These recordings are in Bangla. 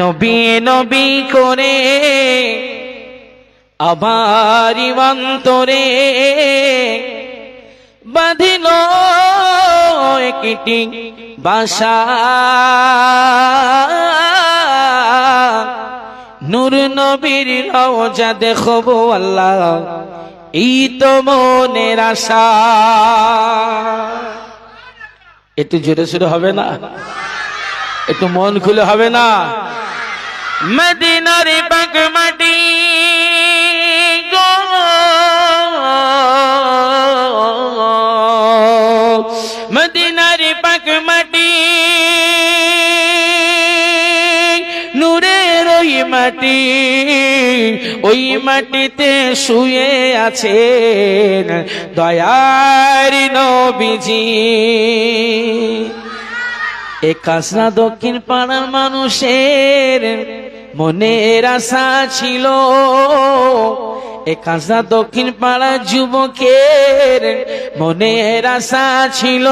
নবী নবী করে আবার ইমান্তরে বাঁধিল একটি বাসা। নূর নবীর রওজা দেখব আল্লাহ, এই তো মনের আশা। একটু জোরে সোরে হবে না? একটু মন খুলে হবে না? মদিনার পাক মাটি গো মদিনার পাক মাটি নূরের ওই মাটি, ওই মাটিতে শুয়ে আছেন দয়ার নবীজি। এ কাসনা দক্ষিণ পাড়ার মানুষের মনের আশা ছিল এ কাসনা দক্ষিণ পাড়ার যুবকের মনের আশা ছিল।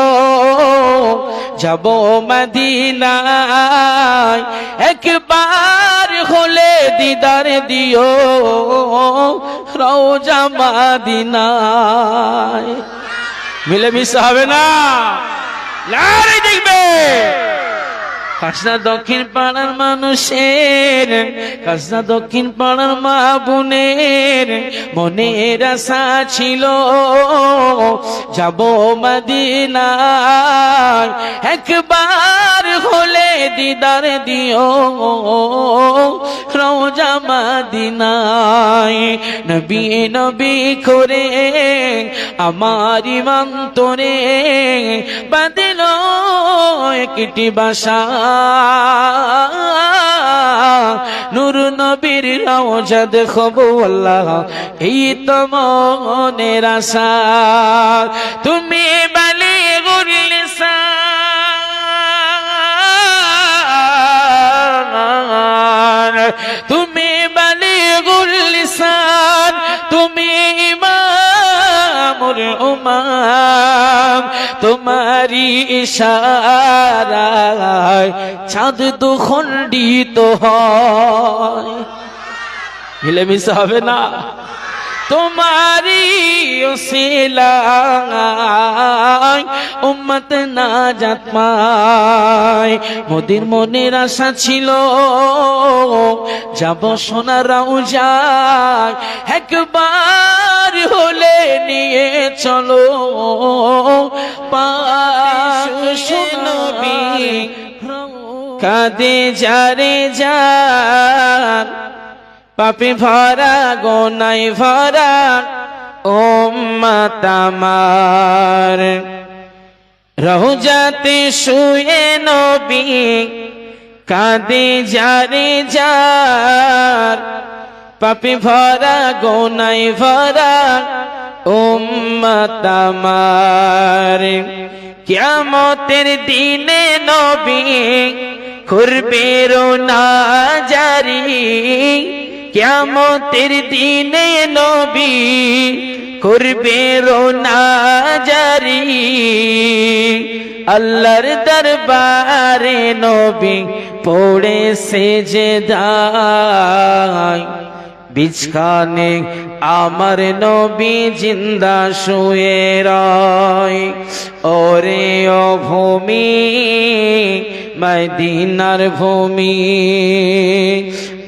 যাব মদিনায় একবার হলে দিদার দিও রওজা মাদিনায়। মিলেমিশে হবে না? দেখবে। কাসনা দক্ষিণ পাড়ার মানুষের কাসনা দক্ষিণ পাড়ার মা বোনের মনের আশা ছিল। যাব মদিনার, একবার হলে দিদার দিও। রওজা মদিনায় নবী নবী করে আমার ইমান্তরে বাদিল একটি বাসা। নূর নবীর রওজা দেখব আল্লাহ এই তো মনের আশা। তুমি ইমামুর উমাম তোমারি ইশারায় চাঁদ দুখণ্ডিত হয়। মিলেমিশে হবে না? তোমারি উম্মত না জাতমায় মোদির মনের আশা ছিল, যাব সোনারাও যায় একবার হলে নিয়ে চলো। কাঁদে যারে যার। পাপে ভরা, গোনাই ভরা ও মাতামার রহুজাতে শুয়ে নবী কাঁদে যারে যার। পাপে ভরা, গোনাই ভরা ও মাতামার কিয়ামতের দিনে নবী করবে না জারি কেমতের দিনে নবী করবে না জারি। আল্লাহর দরবারে নবী পড়ে সে যে দায়। বিছখানে আমার নবী জিন্দা শুয়ে রয়। ওরে ও ভূমি, মদিনার ভূমি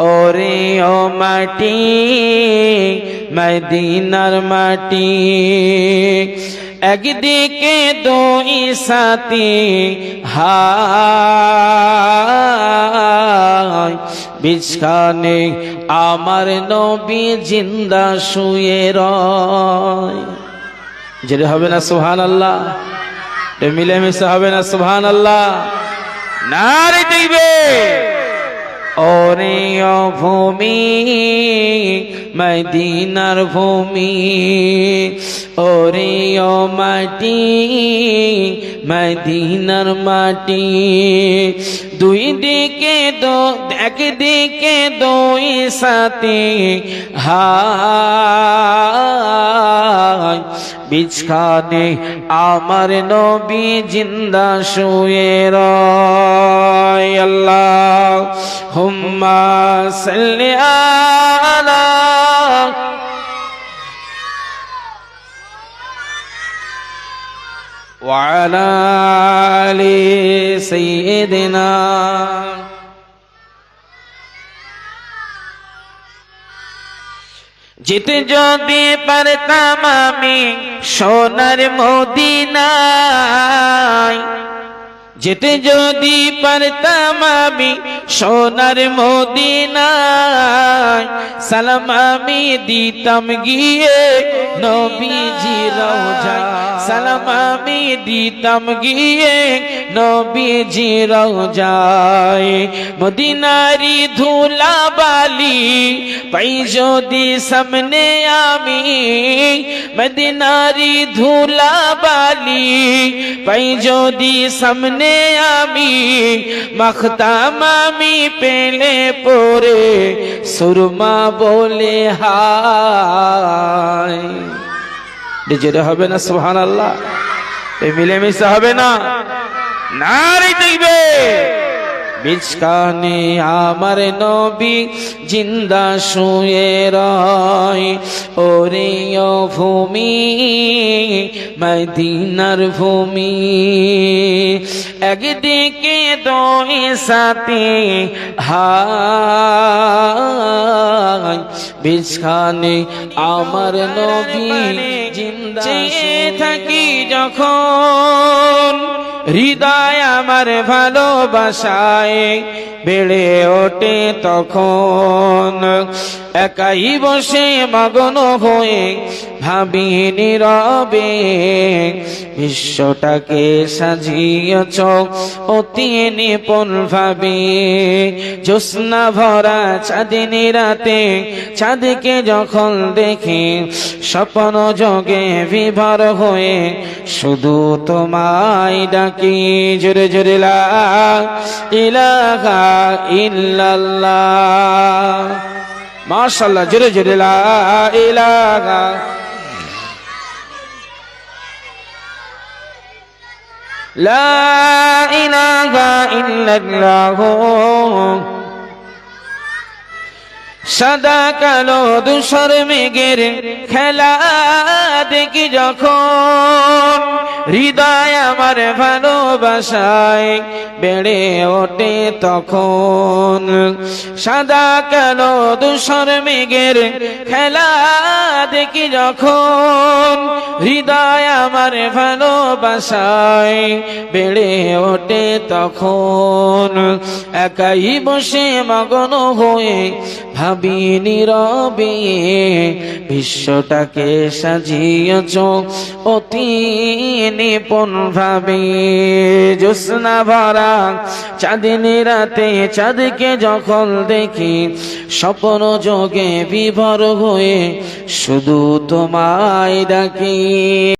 ওরে ও মাটি, মদিনার মাটি। একদিকে দুই সাথী, হায়। বিছখানে আমার নবী জিন্দা শুয়ে রয়। যেটা হবে না সুহান আল্লাহ মিলেমিশে হবে না সুহান আল্লাহ না রে দেখবে ওরে ভূমি মদিনার ভূমি। ওরে মাটি, মদিনার মাটি। দুই দিকে দো একদিকে দুই সাথে। হায়, বিছখানে আমার নবী জিন্দা শুয়ে রয়। আল্লাহ হুম্মা সাল্লি আলা وعلى آل سيدنا যেতে যদি পারতাম আমি সোনার মদিনায় যেতে যদি পারতাম আমি সোনার মদিনায় সালাম আমি দিতাম গিয়ে নবীজি রওজা সালাম আমি দিতাম গিয়ে নবীজি রওজায় মদিনারি ধুলা বালি পাই যদি সামনে আমি মদিনারি ধুলা বালি পাই যদি সামনে আমি মখতাম আমি পেলে পরে সুরমা বলে হায় যেটা হবে না সোহান আল্লাহ মিলেমিশে হবে না। নারী দেখবে। বিছকানে আমার নবী জিন্দা শুয়ে রয়। ওরে ভূমি মদিনার ভূমি একদিকে দুই সাথে হায়। বিছখানে আমার নবী জিন্দা থাকি যখন হৃদয় আমার ভালোবাসায় বেড়ে ওঠে তখন। একাই বসে মগন হয়ে ভাবি নীরবে, বিশ্বটাকে সাজিয়েছ অতি নিপুণ ভাবে। জ্যোৎস্না ভরা চাঁদিনী রাতে, চাঁদকে যখন দেখি স্বপ্ন যোগে বিভর হয়ে শুধু তোমায় ডাকি জোরে জোরে লা ইলাহা ইল্লাল্লাহ। মাশাআল্লাহ জোরে জোরে লা ইলাহা لا إله إلا الله সাদা কালো দুসর মেঘের খেলা দেখি যখন হৃদয় আমার ভালোবাসায় বেড়ে ওঠে তখন। সাদা কালো দুসর মেঘের খেলা দেখি যখন হৃদয় আমার ভালোবাসায় বেড়ে ওঠে তখন। একাই বসে মগন হয়ে ভাবি নীরবে বিশ্বটাকে সাজিয়েছ অতি নিপুণ ভাবে। জ্যোৎস্না ভরা চাঁদিনী রাতে চাঁদকে যখন দেখি, স্বপ্ন যোগে বিভর হয়ে শুধু তোমায় ডাকি।